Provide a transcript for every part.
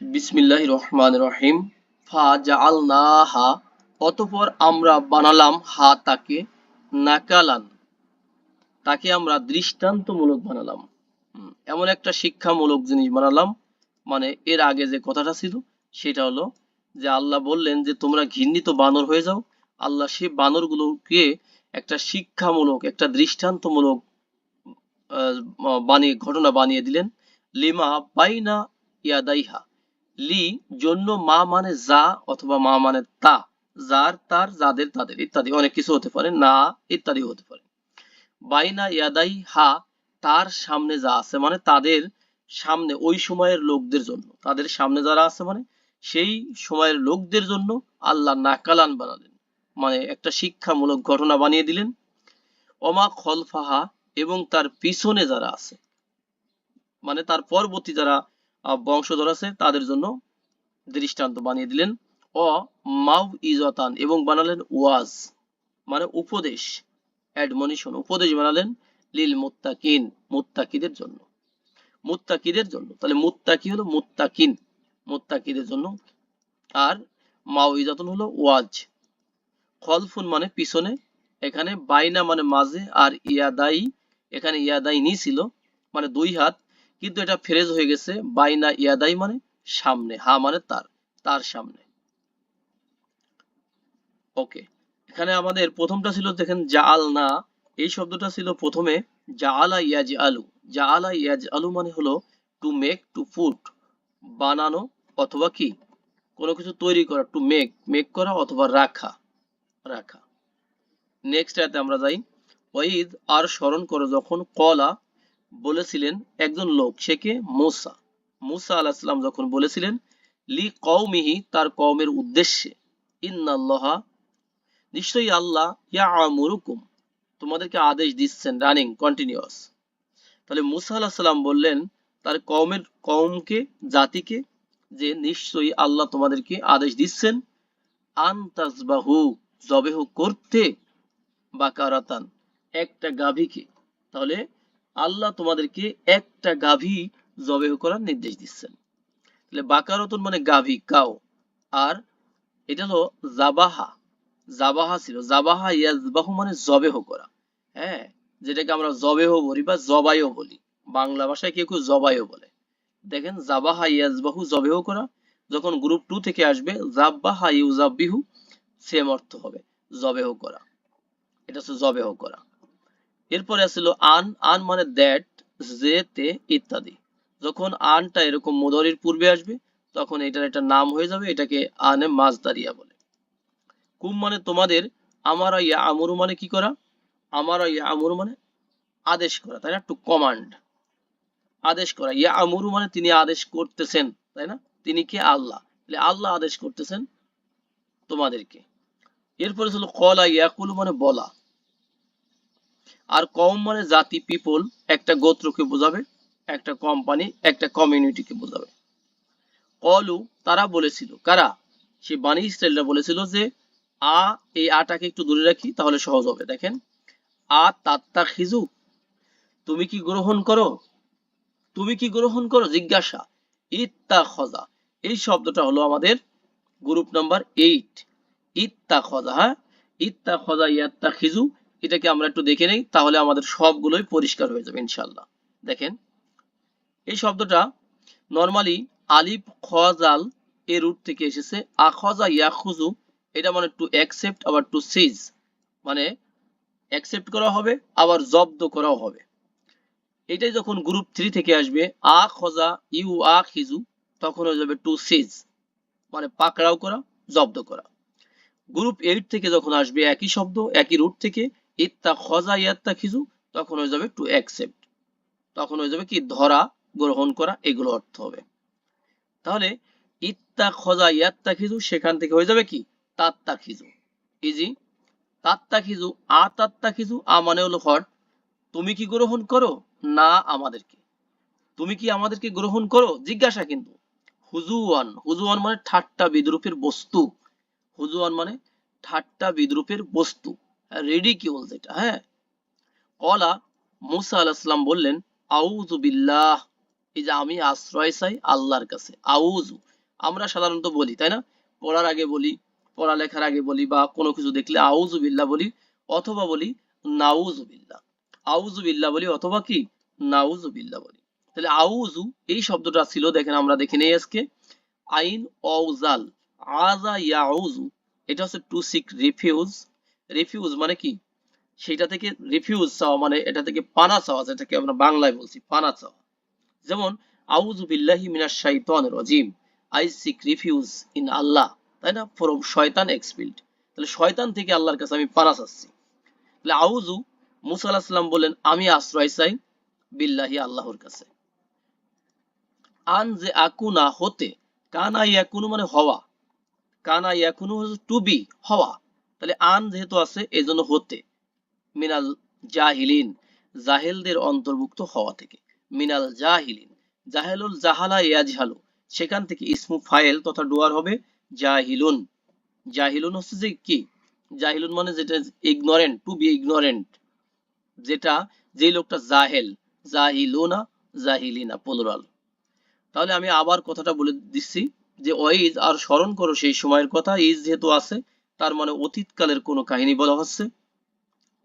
বিসমিল্লাহ রহমান রহিম ফা জাআলনাহা অতঃপর আমরা বানালাম হা তাকে নাকালান। তাকে আমরা দৃষ্টান্তমূলক বানালাম। এমন একটা শিক্ষামূলক জিনিস বানালাম। মানে এর আগে যে কথাটা ছিল, সেটা হলো যে আল্লাহ বললেন যে, তোমরা ঘৃণিত বানর হয়ে যাও। আল্লাহ সেই বানরগুলোকে একটা শিক্ষামূলক, একটা দৃষ্টান্তমূলক বানিয়ে, ঘটনা বানিয়ে দিলেন। লিমা বাইনা ইয়াদাইহা। লি জন্য মা মানে যা অথবা মা মানে তা। যার, তার, যাদের, তাদের ইত্যাদি। অনেক কিছু হতে পারে। না, ইত্যাদি হতে পারে। বাইনা ইয়াদাই হা, তার সামনে যা আছে মানে তাদের সামনে, ওই সময়ের লোকদের জন্য। তাদের সামনে যারা আছে মানে সেই সময়ের লোকদের জন্য আল্লাহ নাকালান বানালেন। মানে একটা শিক্ষামূলক ঘটনা বানিয়ে দিলেন। অমা খলফাহা এবং তার পিছনে যারা আছে মানে তার পরবর্তী যারা বংশধর আছে, তাদের জন্য দৃষ্টান্ত বানিয়ে দিলেন। অ, মাউ ইজতান এবং বানালেন ওয়াজ মানে উপদেশ অ্যাডমনিশন উপদেশ বানালেন লিল মুত্তাকিন, মুত্তাকিদের জন্য। মুত্তাকিদের জন্য, তাহলে মুত্তাকি হলো মুত্তাকিন, মুত্তাকিদের জন্য। আর মাউ ইজাতুন হলো ওয়াজ, খলফুন মানে পিছনে, এখানে বাইনা মানে মাঝে, আর ইয়াদাই, এখানে ইয়াদাই নি ছিল মানে দুই হাত কিন্তু এটা ফ্রেজ হয়ে গেছে বাইনা ইয়াদাই মানে সামনে, হা মানে তার তার সামনে। ওকে, এখানে আমাদের প্রথমটা ছিল দেখেন জাল না এই শব্দটা ছিল প্রথমে জাআলা ইয়াজ আলু জাআলা ইয়াজ আলু মানে হলো টু মেক টু পুট বানানো অথবা কি? কোনো কিছু তৈরি করা টু মেক মেক করা অথবা রাখা রাখা। নেক্সট আমরা যাই। ওয়াইদ আর স্মরণ করো যখন কলা বলেছিলেন একজন লোক, সে কে? মুসা। মুসা আলাহিসাল্লাম যখন বলেছিলেন, লি কওমিহি, তার কওমের উদ্দেশ্যে, ইন্নাল্লাহা, নিশ্চয়ই আল্লাহ ইয়া আমুরুকুম তোমাদেরকে আদেশ দিচ্ছেন, রানিং, কন্টিনিউয়াস। তাহলে মুসা আলাহিসাল্লাম বললেন, তার কওমের, কওমকে, জাতিকে, যে নিশ্চয়ই আল্লাহ তোমাদেরকে আদেশ দিচ্ছেন আন তাজবাহু জবেহ করতে বা কারাতান একটা গাভীকে। তাহলে আল্লাহ তোমাদেরকে একটা গাভী জবেহ করার নির্দেশ দিচ্ছেন। তাহলে বাকারতন মানে গাভী কাও আর এটা হলো জাবাহা। জাবাহা ছিল, জাবাহা ইয়াজবাহু মানে জবেহ করা। হ্যাঁ যেটাকে আমরা জবেহ বলি বা জবাইও বলি। বাংলা ভাষায় কেউ কেউ জবাইও বলে। দেখেন, জাবাহা ইয়াজবাহু জবেহ করা, যখন গ্রুপ টু থেকে আসবে জাব্বাহা ইউজাব্বিহু সেম অর্থ হবে, জবেহ করা। এটা হচ্ছে জবেহ করা। এরপরে আসছিল আন আন মানে দ্যাট যে, তে ইত্যাদি। যখন আনটা এরকম মুদরির পূর্বে আসবে, তখন এটার একটা নাম হয়ে যাবে, এটাকে আনে মাজদারিয়া বলে। কুম মানে তোমাদের, আমারা ইয়া আমরু মানে কি করা? আমারা ইয়া আমরু মানে আদেশ করা, তাই না? টু কমান্ড আদেশ করা। ইয়া আমরু মানে তিনি আদেশ করতেছেন, তাই না? তিনি কে? আল্লাহ। আল্লাহ আদেশ করতেছেন তোমাদেরকে। এরপরে ছিল কলা ইয়াকুলু মানে বলা। আর কম মানে জাতি পিপল একটা গোত্রকে বোঝাবে, একটা কোম্পানি একটা কমিউনিটিকে বোঝাবে। কলু তারা বলেছিল, কারা? সে বানি ইসরায়েলরা বলেছিল যে, আ, এই আটাকে একটু দূরে রাখি, তাহলে সহজ হবে। দেখেন, আ তাত্তা খিজু তুমি কি গ্রহণ করো? তুমি কি গ্রহণ করো? জিজ্ঞাসা ইত্তা খজা এই শব্দটা হলো আমাদের গ্রুপ নাম্বার এইট ইত্তা খজা হ্যাঁ? ইত্তা খজা ইয়াত্তা খিজু এটাকে আমরা একটু দেখে নেই, তাহলে আমাদের সবগুলোই পরিষ্কার হয়ে যাবে ইনশাল্লাহ দেখেন, এই শব্দটা নর্মালি আলিফ খজাল এর রুট থেকে এসেছে আখজা ইয়াখুজু এটা মানে টু অ্যাকসেপ্ট আবার টু সিজ মানে অ্যাকসেপ্ট করা হবে, আবার জব্দ করাও হবে। এটাই যখন গ্রুপ থ্রি থেকে আসবে, আ খজা ইউ আ খিজু তখন হয়ে যাবে টু সিজ মানে পাকড়াও করা, জব্দ করা। গ্রুপ এইট থেকে যখন আসবে, একই শব্দ, একই রুট থেকে ইত্তা খজা ইয়াত্তা খিজু তখন হয়ে যাবে টু অ্যাকসেপ্ট তখন হয়ে যাবে কি? ধরা, গ্রহণ করা, এগুলো অর্থ হবে। তাহলে ইত্তা খজা ইয়াত্তা খিজু সেখান থেকে হয়ে যাবে কি? তাত্তা খিজু ইজি তাত্তা খিজু আ তাত্তা খিজু আ মানে হলো হট তুমি কি গ্রহণ করো? না, আমাদেরকে। তুমি কি আমাদেরকে গ্রহণ করো? জিজ্ঞাসা কিন্তু। হুজুয়ান হুজুয়ান মানে ঠাট্টা বিদ্রুপের বস্তু। হুজুয়ান মানে ঠাট্টা বিদ্রুপের বস্তু। রেডিকিউল যেটা হ্যাঁ। কলা মুসা আলাহিসাল্লাম বললেন, আউযু বিল্লাহ। এই যে আমি আশ্রয় চাই আল্লাহর কাছে। আউজু আমরা সাধারণত বলি, তাই না? পড়ার আগে বলি, পড়ালেখার আগে বলি বা কোনো কিছু দেখলে আউজু বিল্লাহ বলি, অথবা বলি নাউজু বিল্লাহ। আউজু বিল্লাহ বলি অথবা কি? নাউজু বিল্লাহ বলি। তাহলে আউজু এই শব্দটা ছিল, দেখেন আমরা দেখে নেই আজকে। আইন অউজাল আজা ইয়াউজু এটা হচ্ছে টু সিক রিফিউজ রিফিউজ মানে কি? সেটা থেকে রিফিউজ চাওয়া মানে এটা থেকে পানা চাওয়া, যেটাকে আমরা বাংলায় বলছি পানা চাওয়া। যেমন, আউযু বিল্লাহি মিনাশ শাইতানির রাজিম। I seek refuge in Allah. তাই না? ফ্রম শয়তান এক্সপিল্ড তাহলে শয়তান থেকে আল্লাহর কাছে আমি পানা চাচ্ছি। তাহলে আউযু, মুসা আলাইহিস সালাম বললেন, আমি আশ্রয় চাই বিল্লাহি আল্লাহর কাছে। আন যে আকুনা হতে, কানা ইয়াকুনু মানে হওয়া। কানা ইয়াকুনু টু বি হওয়া। তাহলে আন যেহেতু আছে এই জন্য হতে। মিনাল জাহিলিন, জাহেলদের অন্তর্ভুক্ত হওয়া থেকে। মিনাল জাহিলিন, জাহেলুল জাহালা ইয়াজহালু সেখান থেকে ইসমু ফাইল তথা ডুয়ার হবে জাহিলুন। জাহিলুন হচ্ছে যে কি? জাহিলুন মানে যেটা ইগনোরেন্ট টু বি ইগনোরেন্ট যেটা যে লোকটা জাহেল, জাহিলুনা, জাহিলিনা প্লুরাল তাহলে আমি আবার কথাটা বলে দিচ্ছি যে ওয়াইজ আর স্মরণ করো সেই সময়ের কথা, ইজ যেহেতু আছে তার মানে অতীতকালের কোনো কাহিনী বলা হচ্ছে।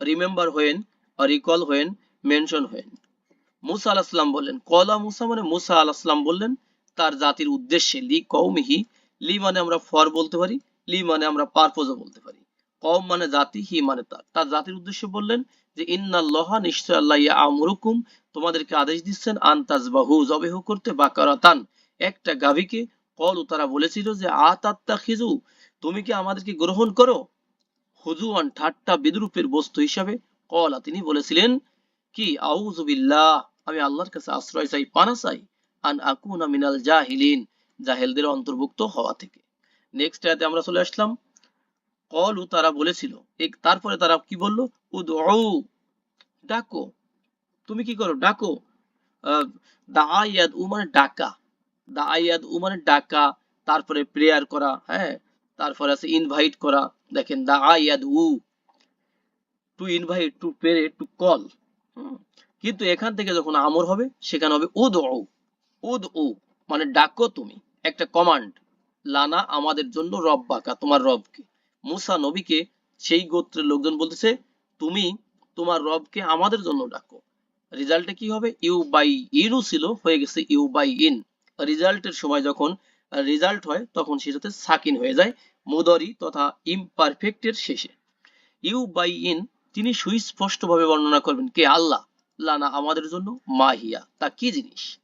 Remember when recall when mention when. Musa আলাহিসাম বললেন, কলা মুসা মানে মুসা আলাহিসাম বললেন, তার জাতির উদ্দেশ্যে লি কৌমিহি লি মানে আমরা ফর বলতে পারি, লি মানে আমরা পারপোজও বলতে পারি। কম মানে জাতি, হি মানে তার। তার জাতির উদ্দেশ্যে বললেন যে, ইন্নাল্লাহা নিশ্চয় আল্লাহ ইয়া আমরুকুম তোমাদেরকে আদেশ দিচ্ছেন আন্তাজবাহু জবেহ করতে বাকারাতান। একটা গাভীকে কলু তারা বলেছিল যে আতাত্তা খিজু তুমি কি আমাদেরকে গ্রহণ করো? হুজুয়ান ঠাট্টা বিদ্রুপের বস্তু হিসাবে কলা তিনি বলেছিলেন, কি? আউজুবিল্লাহ আমি আল্লাহর কাছে আশ্রয় চাই, পানা চাই, আন আকুনা মিনাল জাহিলিন, জাহেলদের অন্তর্ভুক্ত হওয়া থেকে। নেক্সট আয়াতে আমরা চলে আসলাম। কলু তারা বলেছিল, এক তারপরে তারা কি বলল? উদউ, ডাকো। তুমি কি করো? ডাকো। দাআয়াদ উ মানে ডাকা। দাআয়াদ উ মানে ডাকা। তারপরে প্রেয়ার করা। হ্যাঁ। তারপরে আছে ইনভাইট করা। দেখেন, দা দাআয়াদ উ to invite to pray to call কিন্তু এখান থেকে যখন আমর হবে, সেখানে হবে উদ ও উদ ও মানে ডাকো তুমি। একটা কমান্ড লানা আমাদের জন্য রব বাকা, তোমার রবকে। মুসা নবীকে সেই গোত্রের লোকজন বলতেছে, তুমি তোমার রবকে আমাদের জন্য ডাকো। রেজাল্টে কি হবে? ইউ বাই ইনও ছিল, হয়ে গেছে ইউ বাই ইন রেজাল্টের সময় যখন রেজাল্ট হয়, তখন সেটাতে সাকিন হয়ে যায়। মুদরি তথা ইমপারফেক্টের শেষে। ইউ বাই ইন তিনি সুস্পষ্টভাবে বর্ণনা করবেন, কে আল্লাহ? লানা আমাদের জন্য মাহিয়া। তা কি জিনিস?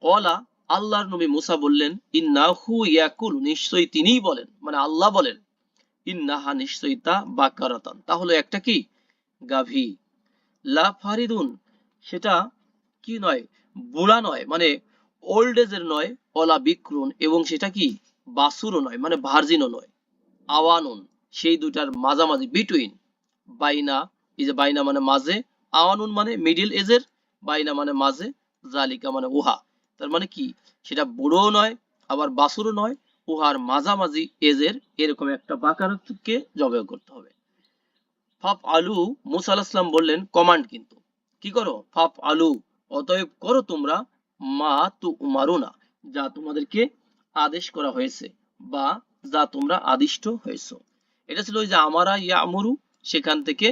কলা আল্লাহর নবী মুসা বললেন, ইন্নাহু ইয়াকুল। নিশ্চয়ই তিনিই বলেন মানে আল্লাহ বলেন, ইন্নাহা নিশ্চয়ই তা বাকারাতান। তাহলে একটা কি? গাভী। লা ফারিদুন, সেটা কি নয়? বুড়া নয় মানে ওল্ড এজের নয় অলা বিক্রুন, এবং সেটা কি? বাসুরও নয় মানে ভার্জিনও নয় আওয়ানুন সেই দুটার মাঝামাঝি বিটুইন বাইনা, এই যে বাইনা মানে মাঝে, আওয়ানুন মানে মিডিল এজের বাইনা মানে মাঝে, জালিকা মানে উহা। তার মানে কি? সেটা বুড়ো নয়, আবার বাসুরও নয়, উহার মাঝামাঝি এজের এরকম একটা বাকারকে জবে করতে হবে। ফাপ আলু, মুসা আলাহিসাম বললেন, কমান্ড কিন্তু। কি করো? ফাপ আলু, অতএব করো তোমরা মা তু উমারুনা, যা তোমাদেরকে আদেশ করা হয়েছে বা যা তোমরা আদিষ্ট হয়েছো। এটা ছিল ওই যে আমারা ইয়া আমরু সেখান থেকে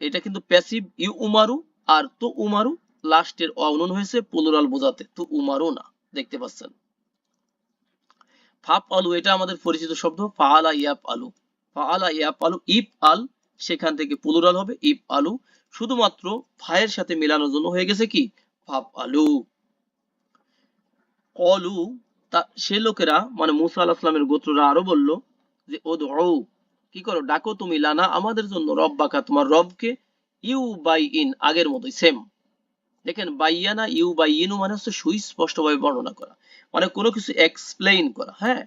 এটা কিন্তু প্যাসিভ ইউ উমারু আর তু উমারু লাস্টের অনন হয়েছে প্লুরাল বোঝাতে তু উমারু না, দেখতে পাচ্ছেন। ফাপ আলু এটা আমাদের পরিচিত শব্দ, ফাআলা ইয়াপ আলু ফাআলা ইয়াপ আলু ইপ আল সেখান থেকে প্লুরাল হবে ইপ আলু শুধুমাত্র ফায়ের সাথে মেলানোর জন্য হয়ে গেছে কি? ফাপ আলু কলু তা সে লোকেরা মানে মুসা আলাহ সালামের গোত্ররা আরও বলল যে ও কি করো? ডাকো তুমি লানা, আমাদের জন্য রব বাকা তোমার রবকে ইউ বাই ইন আগের মতোই সেম দেখেন, বাইয়ানা ইউ বাই ইনু মানে হচ্ছে সুস্পষ্টভাবে বর্ণনা করা মানে কোনো কিছু এক্সপ্লেইন করা হ্যাঁ?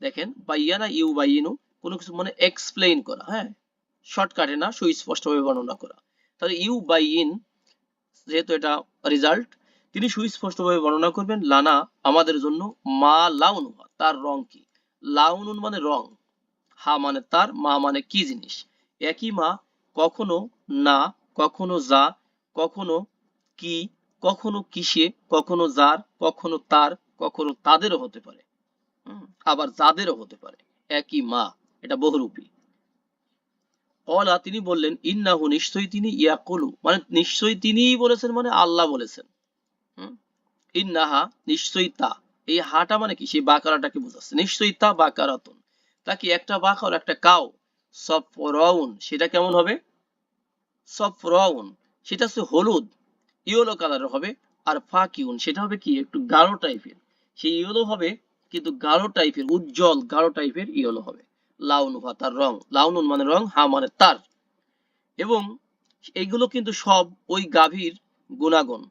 দেখেন, বাইয়ানা ইউ বাই ইনু কোনো কিছু মানে এক্সপ্লেইন করা হ্যাঁ? শর্টকাটে না, সুস্পষ্টভাবে বর্ণনা করা। তাহলে ইউ বাই ইন যেহেতু এটা রেজাল্ট তিনি সুস্পষ্টভাবে বর্ণনা করবেন, লানা আমাদের জন্য মা লাউন, তার রং কি? লাউনুন মানে রং, হা মানে তার, মা মানে কি জিনিস? একই মা কখনো না, কখনো যা, কখনো কি, কখনো কিসে, কখনো যার, কখনো তার, কখনো তাদেরও হতে পারে। আবার যাদেরও হতে পারে। একই মা, এটা বহুরূপী। অলা তিনি বললেন, ইন্নাহু নিশ্চয়ই তিনি ইয়াকুলু মানে নিশ্চয়ই তিনিই বলেছেন মানে আল্লাহ বলেছেন? ইন্নাহা নিশ্চয়ই তা। এই হাটা মানে কি? সেই বাকারাটাকে বোঝাচ্ছে। নিশ্চয়ই তা বাকারাতুন। তা কি একটা বাকার একটা কাও সফরাউন। সেটা কেমন হবে? সফরাউন। সেটা হচ্ছে হলুদ। ইয়েলো কালারের হবে। আর ফাকিউন। সেটা হবে কি? একটু গাঢ় টাইপের। সেই ইয়েলো হবে, কিন্তু গাঢ় টাইপের, উজ্জ্বল গাঢ় টাইপের ইয়েলো হবে। লাউনুহা তার রং। লাউনুন মানে রং, হা মানে তার। এবং এইগুলো কিন্তু সব ওই গাভীর গুণাগুণ।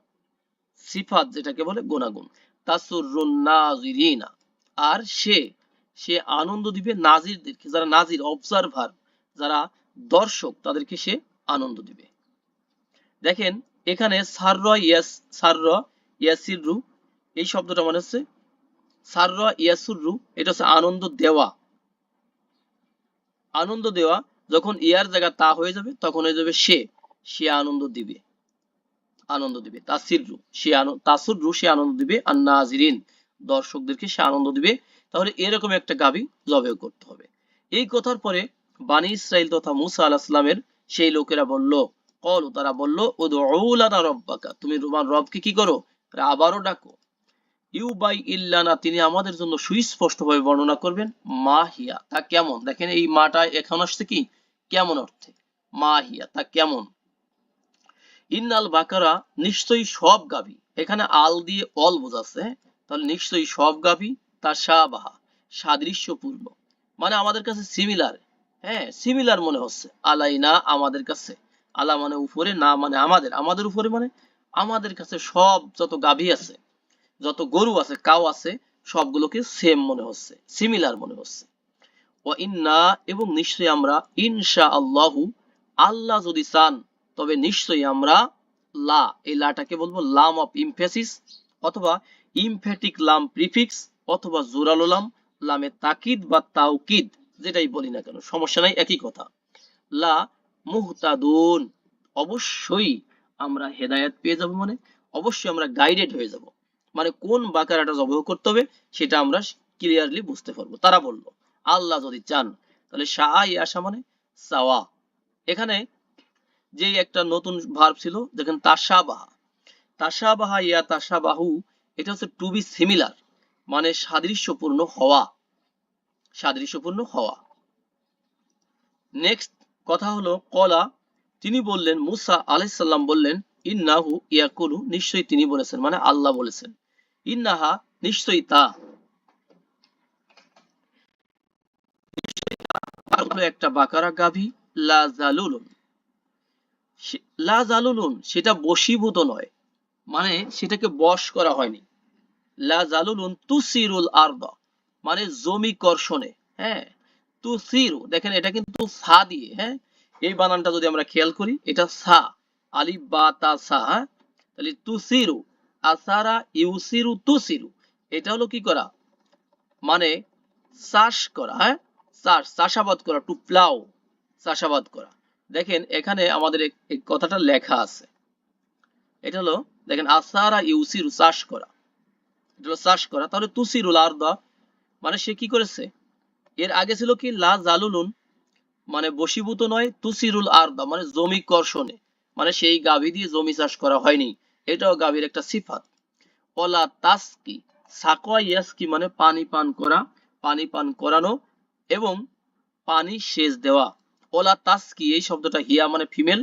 সিফাত যেটাকে বলে গুণাগুণ। তাসুরুন নাজিরিনা। আর সে সে আনন্দ দিবে নাজিরদেরকে, যারা নাজির অবজারভার যারা দর্শক, তাদেরকে সে আনন্দ দিবে। দেখেন, এখানে সাররা ইয়াস, সাররা ইয়াসিররু, এই শব্দটা মানে হচ্ছে সাররা ইয়াসুররু, এটা হচ্ছে আনন্দ দেওয়া। আনন্দ দেওয়া, যখন ইয়ার জায়গা তা হয়ে যাবে, তখন হয়ে যাবে সে সে আনন্দ দিবে। আনন্দ দিবে। তাসিররু, সে তাসুররু, সে আনন্দ দিবে। আর নাজিরিন দর্শকদেরকে সে আনন্দ দিবে। তাহলে এরকম একটা গাবি জবে করতে হবে। এই কথার পরে বানি ইসরাইল তথা মুসা আলাহিসামের সেই লোকেরা বলল, কলু, তারা বলল উদউলানা রব্বাকা, তুমি তোমার রবকে কি করো? আবারও ডাকো। ইউ বাই ইল্লানা, তিনি আমাদের জন্য সুস্পষ্টভাবে বর্ণনা করবেন মা হিয়া তা কেমন? দেখেন এই মাটা এখন আসছে কি? কেমন অর্থে? মা হিয়া তা কেমন? ইন্নাল বাকারা নিশ্চয়ই সব গাভী। এখানে আল দিয়ে অল বোঝাচ্ছে? তাহলে নিশ্চয়ই সব গাভী, তার সাবাহা সাদৃশ্যপূর্ণ। মানে আমাদের কাছে সিমিলার হ্যাঁ সিমিলার মনে হচ্ছে। আলাইনা আমাদের কাছে। আলা মানে উপরে, না মানে আমাদের। আমাদের উপরে মানে আমাদের কাছে সব যত গাভী আছে, যত গরু আছে, কাউ আছে, সবগুলোকে সেম মনে হচ্ছে সিমিলার মনে হচ্ছে। ও ইন্না, এবং নিশ্চয়ই আমরা ইনশা আল্লাহু আল্লাহ যদি চান তবে নিশ্চয়ই আমরা লা, এই লাটাকে বলব লাম অফ ইমফেসিস অথবা ইমফেটিক লাম প্রিফিক্স অথবা জোরালো লাম, লামে তাকিদ বা তাওকিদ, যেটাই বলি না কেন, সমস্যা নাই, একই কথা। লা মুহতাদুন, অবশ্যই আমরা হেদায়েত পেয়ে যাব মানে অবশ্যই আমরা গাইডেড হয়ে যাব। মানে কোন বাকারাটা জবহ করতে হবে, সেটা আমরা ক্লিয়ারলি বুঝতে পারব। তারা বলল, আল্লাহ যদি চান, তাহলে শাহ আসা মানে সাওয়া। এখানে যে একটা নতুন ভার্ব ছিল, দেখেন তাসাবাহা তাসাবাহা ইয়া তাসাবাহু এটা হচ্ছে টু বি সিমিলার মানে সাদৃশ্যপূর্ণ হওয়া। সাদৃশ্যপূর্ণ হওয়া। নেক্সট কথা হলো, কলা, তিনি বললেন, মুসা আলাইসাল্লাম বললেন, ইন্নাহু ইয়াকুলু নিশ্চয়ই তিনি বলেছেন মানে আল্লাহ বলেছেন। ইন্নাহা নিশ্চয়ই তা। একটা বাকারা গাভী, লা জালুলুন। সে- লা জালুলুন, সেটা বশীভূত নয়। মানে সেটাকে বশ করা হয়নি। লা জালুলুন তুসিরুল আরদা মানে জমি কর্ষণে। হ্যাঁ তুসিরু, দেখেন এটা কিন্তু সা দিয়ে হ্যাঁ? এই বানানটা যদি আমরা খেয়াল করি, এটা সা, আলিফ, বা, তা, সা হ্যাঁ? তাহলে তুসিরু, আসারা, ইউসিরু, তুসিরু, এটা হলো কি করা? মানে চাষ করা হ্যাঁ? চাষ, চাষাবাদ করা, টু প্লাউ চাষাবাদ করা। দেখেন এখানে আমাদের কথাটা লেখা আছে। এটা হলো, দেখেন, আসারা ইউসিরু চাষ করা। এটা হলো চাষ করা। তাহলে তুসিরুল আরদা মানে সে কি করেছে? এর আগে ছিল কি, লা জালুলুন মানে বশীভূত নয়, তুসিরুল আরদা মানে জমি কর্ষণে। মানে সেই গাভী দিয়ে জমি চাষ করা হয়নি। এটাও গাভীর একটা সিফাত। ওলা তাসকি, সাকোয়া ইয়াসকি মানে পানি পান করা, পানি পান করানো এবং পানি সেচ দেওয়া। ওলা তাসকি এই শব্দটা হিয়া মানে ফিমেল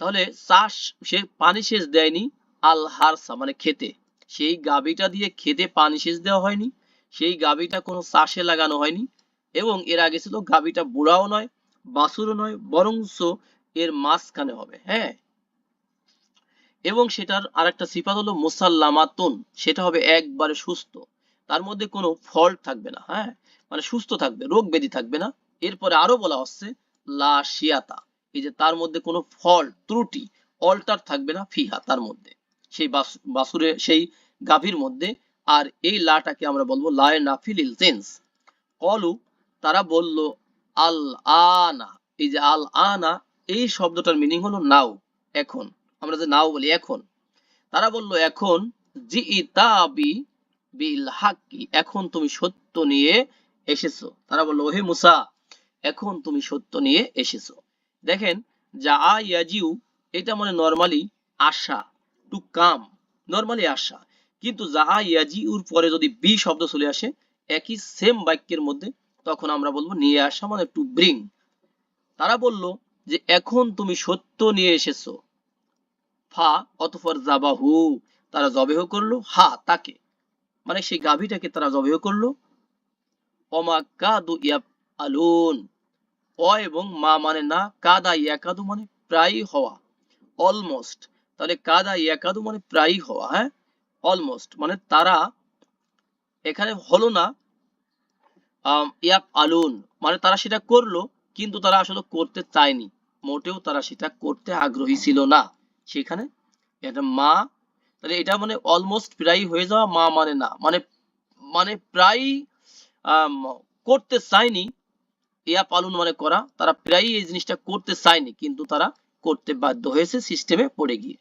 তাহলে চাষ সে পানি সেচ দেয়নি, আল হারসা মানে খেতে। সেই গাভীটা দিয়ে খেতে পানি সেচ দেওয়া হয়নি, সেই গাভীটা কোনো চাষে লাগানো হয়নি, এবং এর আগে ছিল গাভীটা বুড়াও নয়, বাছুরও নয় বরঞ্চ এর মাঝখানে হবে হ্যাঁ? এবং সেটার আরেকটা সিফাত হলো মুসাল্লামাতুন, সেটা হবে একবারে সুস্থ। তার মধ্যে কোনো ফল্ট থাকবে না হ্যাঁ? মানে সুস্থ থাকবে, রোগ ব্যাধি থাকবে না। এরপরে আরও বলা হচ্ছে, লা শিয়াতা, এই যে তার মধ্যে কোনো ফল্ট ত্রুটি, অল্টার থাকবে না ফিহা তার মধ্যে। সেই বাসুরে, সেই গাভীর মধ্যে। আর এই লাটাকে আমরা বলব লায় নাফিল ইলজেন্স কলু, তারা বলল, আল আনা, এই যে আল আনা, এই শব্দটার মিনিং হলো নাও, এখন। আমরা যে নাও বলি এখন। তারা বলল, এখন, জি ইতাবি বিল হাক্কি, এখন তুমি সত্য নিয়ে এসেছ। তারা বলল, ওহে মুসা এখন তুমি সত্য নিয়ে এসেছ। দেখেন, যা ইয়াজিউ এটা মানে নরমালি আশা টু কাম নরমালি আশা। কিন্তু যা ইয়াজিউর পরে যদি বি শব্দ চলে আসে, একই সেম বাক্যের মধ্যে তখন আমরা বলব নিয়ে আসা মানে টু ব্রিং তারা বলল যে এখন তুমি সত্য নিয়ে এসেছ। ফা অতঃপর জাবাহু তারা জবেহ করল, হা, তাকে। মানে সেই গাভীটাকে তারা জবেহ করল। অমা কাদু ইয়াব আলুন। অ এবং মা মানে না, কাদা ইয়াকাদু মানে প্রায় হওয়া। অলমোস্ট। তাহলে কাদা ইয়াকাদু মানে প্রায় হওয়া হ্যাঁ? অলমোস্ট। মানে তারা এখানে হলো না ইয়াব আলুন। মানে তারা সেটা করল, কিন্তু তারা আসলে করতে চায়নি। মোটেও তারা সেটা করতে আগ্রহী ছিল না। সেখানে এটা মা, তাহলে এটা মানে অলমোস্ট প্রায় হয়ে যাওয়া মা মানে না। মানে মানে প্রায় করতে চায়নি ইয়া পালন মানে করা, তারা প্রায়ই এই জিনিসটা করতে চায়নি, কিন্তু তারা করতে বাধ্য হয়েছে সিস্টেমে পড়ে গিয়ে।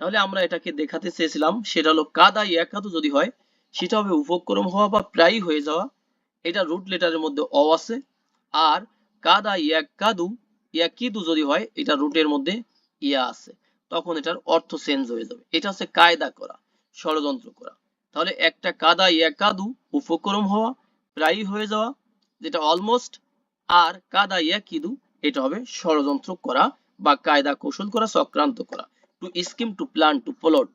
তাহলে আমরা এটাকে দেখাতে চেয়েছিলাম, সেটা হলো কাদা ইয়াকাদু যদি হয়, সেটা হবে উপক্রম হওয়া বা প্রায়ই হয়ে যাওয়া, এটা রুট লেটারের মধ্যে অ আছে, আর কাদা ইয়াকাদু ইয়াকিদু যদি হয়, এটা রুটের মধ্যে ইয়া আছে, তখন এটার অর্থ চেঞ্জ হয়ে যাবে। এটা হচ্ছে কায়দা করা, ষড়যন্ত্র করা। তাহলে একটা কাদা ইয়াকাদু উপক্রম হওয়া, প্রায়ই হয়ে যাওয়া যেটা অলমোস্ট আর কাদা ইয়াকিদু এটা হবে ষড়যন্ত্র করা বা কায়দা কৌশল করা, চক্রান্ত করা to scheme to plan to plot